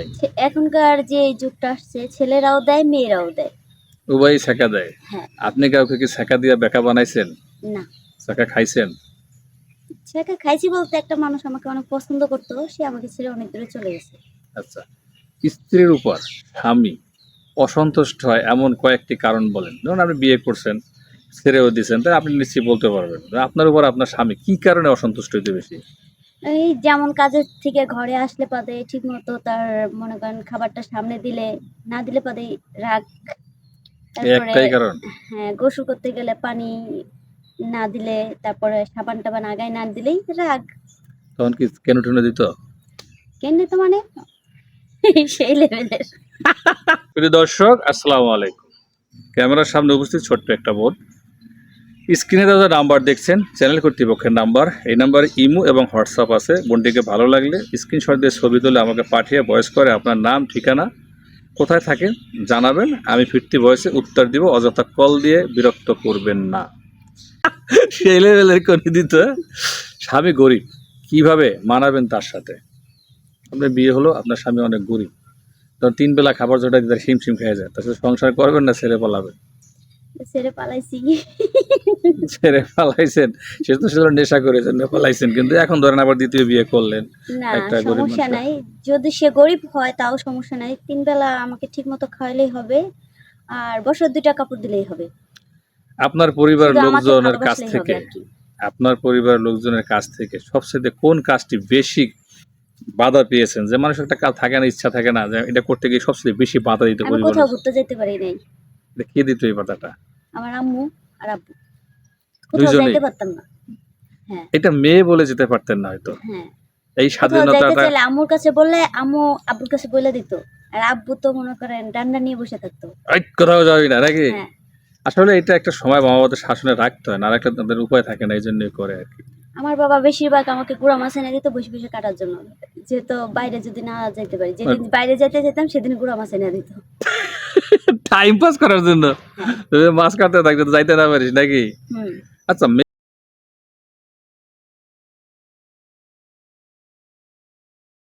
নাই। এখনকার যে যুগটা আসছে ছেলেরাও দেয় মেয়েরাও দেয়। উভয়ই ছেঁকা দেয়। হ্যাঁ। আপনি কাউকে কি ছেঁকা দিয়ে বেকা বানাইছেন? না। ছেঁকা খাইছেন? সেটা খাইছি বলতে একটা মানুষ আমাকে অনেক পছন্দ করতো সে আমাকে ছেড়ে অনেক দূরে চলে গেছে। আচ্ছা। স্ত্রীর উপর স্বামী অসন্তুষ্ট হয় এমন কয়েকটি কারণ বলেন। ধরুন আপনি বিয়ে করছেন ছেড়েও দিয়েছেন তাই আপনি নিশ্চয়ই বলতে পারবেন। আপনার উপর আপনার স্বামী কি কারণে অসন্তুষ্ট হইতে বেশি? এই যেমন কাজের থেকে ঘরে আসলে পাদে ঠিক মতো তার মনে করেন খাবারটা সামনে দিলে না দিলে পাদে রাগ হ্যাঁ গোসল করতে গেলে পানি না দিলে তারপরে সাবান টাবান আগায় না দিলেই রাগ। তখন কি কেন টেনে দিত? কেন তো মানে? সেই লেভেলের। প্রিয় দর্শক আসসালামু আলাইকুম। ক্যামেরার সামনে উপস্থিত ছোট্ট একটা বোর্ড স্ক্রিনে দেওয়া নাম্বার দেখছেন, চ্যানেল কর্তৃপক্ষের নাম্বার। এই নাম্বারে ইমো এবং হোয়াটসঅ্যাপ আছে। বোনটিকে ভালো লাগলে স্ক্রিনশট দিয়ে ছবি তুলে আমাকে পাঠিয়ে ভয়েস করে আপনার নাম, ঠিকানা, কোথায় থাকেন জানাবেন। আমি ফিরতি বয়সে উত্তর দিব, অযথা কল দিয়ে বিরক্ত করবেন না। সেই দিত স্বামী গরিব। কীভাবে মানাবেন তার সাথে? আপনার বিয়ে হলো, আপনার স্বামী অনেক গরিব। তখন তিন বেলা খাবার জোটা দিতে হিমশিম খেয়ে যায়। তাছাড়া সংসার করবেন না ছেড়ে পালাবেন। ছেড়ে পালাইছি। ছেড়ে পালাইছেন। সে তো সেটা নেশা করেছেন পালাইছেন কিন্তু এখন ধরেন আবার দ্বিতীয় বিয়ে করলেন না সমস্যা নাই। যদি সে গরিব হয় তাও সমস্যা নাই। তিন বেলা আমাকে হবে আর বছর দুইটা কাপড় দিলেই হবে। আপনার আমাকে লোকজনের কাছ থেকে। আপনার পরিবারের লোকজনের কাছ থেকে সবচেয়ে কোন কাজটি বেশি বাধা পেয়েছেন? যে মানুষের একটা কাজ থাকে না ইচ্ছা থাকে না যে এটা করতে গিয়ে সবচেয়ে বেশি বাধা দিতে পরিবার কোথাও ঘুরতে যেতে পারি নাই। কে দিত এই বাধাটা? আমার আম্মু আর আব্বু। কোথাও? যাইতে পারতাম না। হ্যাঁ। এটা মেয়ে বলে যেতে পারতেন না হয়তো। হ্যাঁ। এই স্বাধীনতাটা আম্মুর কাছে বললে আম্মু আব্বুর কাছে বলে দিত। আর আব্বু তো মনে করেন ডান্ডা নিয়ে বসে থাকতো। কোথাও যাবি না নাকি? হ্যাঁ। আসলে এটা একটা সময় মা বাবাদের শাসনে রাখতে হয় না আর একটা তাদের উপায় থাকে না এই জন্যই করে আর কি। আমার বাবা বেশিরভাগ আমাকে গুঁড়া মাছ এনে দিত বসে বসে কাটার জন্য। যেহেতু বাইরে যদি না যাইতে পারি যেদিন বাইরে যেতে যেতাম সেদিন গুঁড়া মাছ এনে দিত। টাইম পাস করার জন্য। মাছ কাটতে থাকতে যাইতে না পারিস নাকি? আচ্ছা